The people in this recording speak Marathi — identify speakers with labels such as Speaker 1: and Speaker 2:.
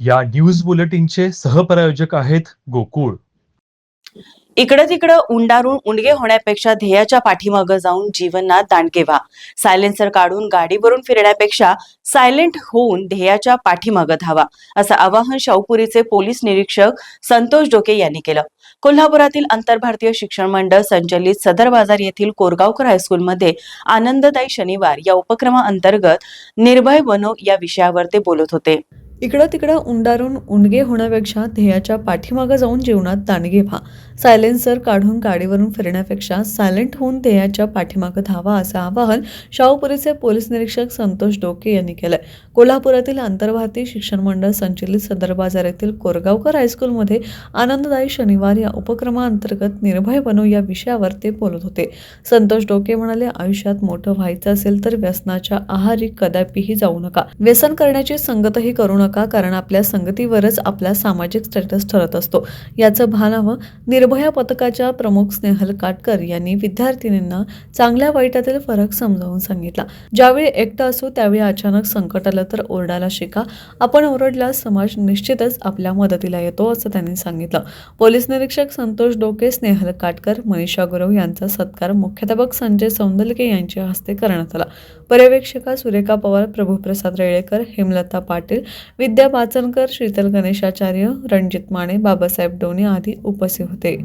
Speaker 1: या न्यूज बुलेटिनचे सहप्रायोजक आहेत गोकुळ.
Speaker 2: इकडं तिकडं उंडारून उंडगे होण्यापेक्षा ध्येयाच्या पाठीमागं जाऊन जीवनात दांडगे व्हा सायलेन्सर काढून गाडीवरून फिरण्यापेक्षा सायलेंट होऊन ध्येयाच्या पाठीमागं धावा असं आवाहन शाहूपुरीचे पोलीस निरीक्षक संतोष डोके यांनी केलं. कोल्हापुरातील आंतरभारतीय शिक्षण मंडळ संचलित सदर बाजार येथील कोरगावकर हायस्कूलमध्ये आनंददायी शनिवार या उपक्रमाअंतर्गत निर्भय बनो या विषयावर ते बोलत होते.
Speaker 3: इकडं तिकडं उंडारून उंडगे होण्यापेक्षा ध्येयाच्या पाठीमागं जाऊन जीवनात ताणगे व्हा. सायलेन्सर काढून गाडीवरून फिरण्यापेक्षा सायलेंट होऊन ध्येयाच्या पाठीमागं धावा असं आवाहन शाहूपुरीचे पोलीस निरीक्षक संतोष डोके यांनी केलंय. कोल्हापुरातील आंतरभारतीय शिक्षण मंडळ संचलित सदर बाजार येथील कोरगावकर हायस्कूलमध्ये आनंददायी शनिवार या उपक्रमाअंतर्गत निर्भय बनू या विषयावर ते बोलत होते. संतोष डोके म्हणाले आयुष्यात मोठं व्हायचं असेल तर व्यसनाच्या आहारी कदापिही जाऊ नका. व्यसन करण्याची संगतही करू नका. कारण आपल्या संगतीवरच आपला सामाजिक स्टेटस ठरत असतो. याचं भान हवं. निर्भया पथकाच्या प्रमुख स्नेहल काटकर यांनी विद्यार्थिनींना चांगल्या वाईटातील फरक समजावून सांगितला. ज्यावेळी एकटं असू त्यावेळी अचानक संकट आलं तर ओरडायला शिका. आपण ओरडल्यास समाज निश्चितच आपल्या मदतीला येतो असं त्यांनी सांगितलं. पोलीस निरीक्षक संतोष डोके स्नेहल काटकर मनीषा गुरव यांचा सत्कार मुख्याध्यापक संजय सौंदलके यांच्या हस्ते करण्यात आला. पर्यवेक्षिका सुरेखा पवार प्रभुप्रसाद रेळेकर हेमलता पाटील विद्या पाचनकर शीतल गणेशाचार्य रणजित माने बाबासाहेब डोने आदी उपस्थित होते.